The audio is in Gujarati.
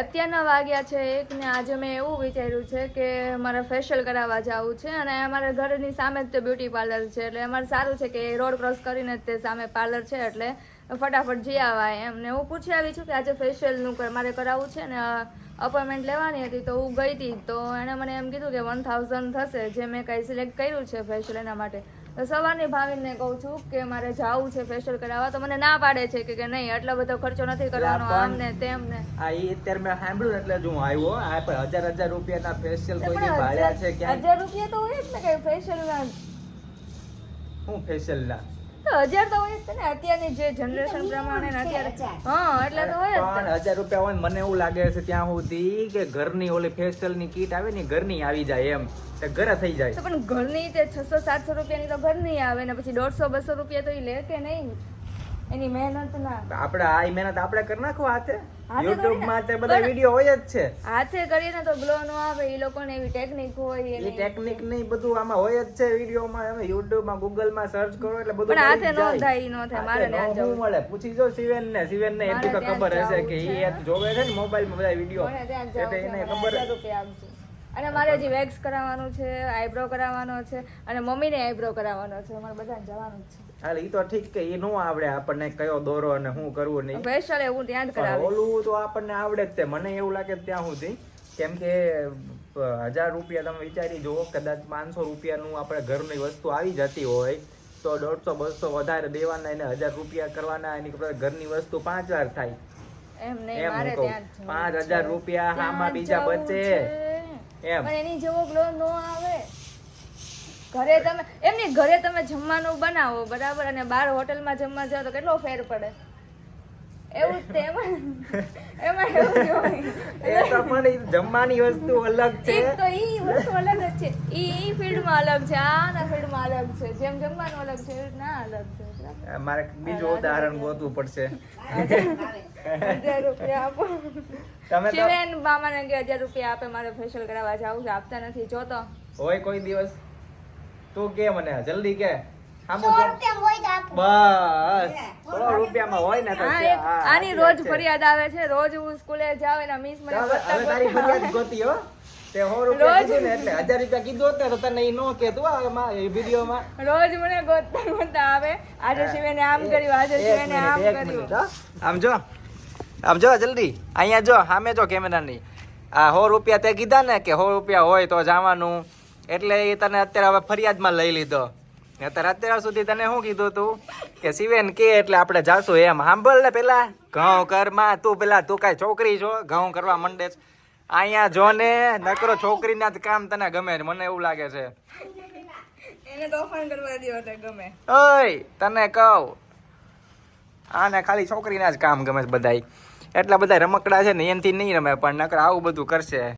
અત્યારના વાગ્યા છે એક ને આજે મેં એવું વિચાર્યું છે કે મારે ફેશિયલ કરાવવા જવું છે અને અમારા ઘરની સામે જ તે બ્યુટી પાર્લર છે. એટલે અમારે સારું છે કે રોડ ક્રોસ કરીને જ તે સામે પાર્લર છે એટલે ફટાફટ જઈ આવાય એમ. ને હું પૂછી આવી છું કે આજે ફેશિયલનું મારે કરાવવું છે ને અપોઇન્ટમેન્ટ લેવાની હતી તો હું ગઈ હતી તો એણે મને એમ કીધું કે વન થાઉઝન્ડ થશે. જે મેં કંઈ સિલેક્ટ કર્યું છે ફેશિયલ એના માટે. તો સવારની ભાવિનને કહું છું કે મારે જવું છે ફેશિયલ કરાવવા. તો મને ના પાડે છે કે કે નહીં એટલો બધો ખર્ચો નથી કરવાનો આમ ને તેમ ને આ એ અત્યારે મેં સાંભળ્યું એટલે જ હું આવ્યો. આ પણ હજાર હજાર રૂપિયાના ફેશિયલ કોઈ પણ ભાડ્યા છે કે હજાર રૂપિયા તો હોય જ ને કઈ ફેશિયલ ના. હું ફેશિયલ ના હજાર તો હોય જ છે ને અત્યારની જે જનરેશન પ્રમાણે અત્યારે. હા એટલે તો હોય પણ હજાર રૂપિયા હોય મને એવું લાગે છે ત્યાં સુધી કે ઘરની ઓલી ફેશિયલની કીટ આવે ને ઘરની આવી જાય એમ. તે ઘરે થઈ જાય. તો પણ ઘરની તે છસો સાતસો રૂપિયાની તો ઘરની આવે ને પછી દોઢસો બસો રૂપિયા તો એ લે કે નહીં? એની મહેનત ના. આપણે આ મહેનત આપણે કરી નાખો હાથે. કરીને. માં તે બધા વીડિયો હોય જ છે. હાથે કરીએ ને તો ગ્લો નો આવે એ લોકોને એવી ટેકનિક હોય એ એની. ટેકનિક નહીં બધું આમાં હોય જ છે વિડીયોમાં તમે યુટ્યુબમાં ગૂગલમાં સર્ચ કરો એટલે બધું પણ હાથે નો થાય, નો થાય. મારે ને જવું. મળે. પૂછી જો શિવેન ને શિવેન ને એટલી ખબર હશે કે એ જોવે છે ને મોબાઈલમાં બધા વીડિયો એટલે એને ખબર. અને મારે હજી વેક્સ કરાવવાનું છે આઈબ્રો કરાવવાનો છે અને મમ્મીને આઈબ્રો કરાવવાનો છે મારે બધાને જવાનું છે. હાલ ઈ તો ઠીક કે ઈ નો આવડે આપણને કયો દોરો અને શું કરવું નહીં સ્પેશિયલ એવું ત્યાં જ પણ ઓલું તો આપણને આવડે જ તે. મને એવું લાગે ત્યાં સુધી. કેમ કે હજાર રૂપિયા તમે વિચારી જુઓ કદાચ પાંચસો રૂપિયાનું આપણે ઘરની વસ્તુ આવી જતી હોય તો દોઢસો બસો વધારે દેવાના એને હજાર રૂપિયા કરવાના એની ઘરની વસ્તુ પાંચ હજાર થાય. એમ નહીં હું પાંચ. હજાર રૂપિયા આમાં બીજા બચે. પણ એની જેવો ગ્લો નો આવે. ઘરે તમે એમની ઘરે તમે જમવાનું બનાવો, બરાબર? અને બાર હોટલમાં જમવા જાઓ તો કેટલો ફેર પડે? એવું એમાં એવું એ તમને જમવાની વસ્તુ અલગ છે. એક તો ઈ વસ્તુ અલગ જ છે. ઈ ઈ ફિલ્ડમાં અલગ છે. આના ફિલ્ડમાં અલગ છે. જેમ જમવાનું અલગ છે રીતના અલગ છે. મારે બીજું ઉદાહરણ ગોતવું પડશે. હજાર રૂપિયા આપો. તમે શિવેન મામાને કે હજાર રૂપિયા આપે મારે ફેશિયલ કરાવવા જાવું છે. આપતા નથી. જો હોય કોઈ દિવસ. તું કે મને જલ્દી કે. આમ બસ. સો રૂપિયામાં હોય ને તો હા કે એક હા, આની રોજ ફરિયાદ આવે છે રોજ હું સ્કૂલે જાવ એના મિસ મને ચાલ, ગોતતા હવે તારી ગોતતા ફરિયાદ ગોતી હો. તે સો રૂપિયા કીધું ને એટલે હજાર રૂપિયા કીધું હોત તને ઈ નો કહેતું આ એમાં એ વિડીયોમાં. રોજ મને ગોતતા ગોતતા આવે. આજે શિવેને આમ કર્યું આજે શિવેને આમ કર્યું. આમ જો આમ જો જલ્દી. અહીંયા જો સામે જો કેમેરાની. આ સો રૂપિયા તે કીધા ને કે સો રૂપિયા હોય તો જવાનું. એટલે એ તને અત્યારે હવે ફરિયાદમાં લઈ લીધો. અત્યારે અત્યાર સુધી તને શું કીધું તું? કે શિવેન કે એટલે આપણે જાશું એમ. સાંભળ ને પેલા. ઘઉં કરમાં તું પેલા તું કાંઈ છોકરી છો? ઘઉં કરવા મંડે છે. અહીંયા જો ને નકરો છોકરીના જ કામ તને ગમે છે. મને એવું લાગે છે. એને તોફાન કરવા દો એટલે ગમે. ઓય તને કહું. આને ખાલી છોકરીના જ કામ ગમે છે બધાય. એટલા બધા રમકડા છે ને એનથી નહીં રમે પણ નકર આવું બધું કરશે.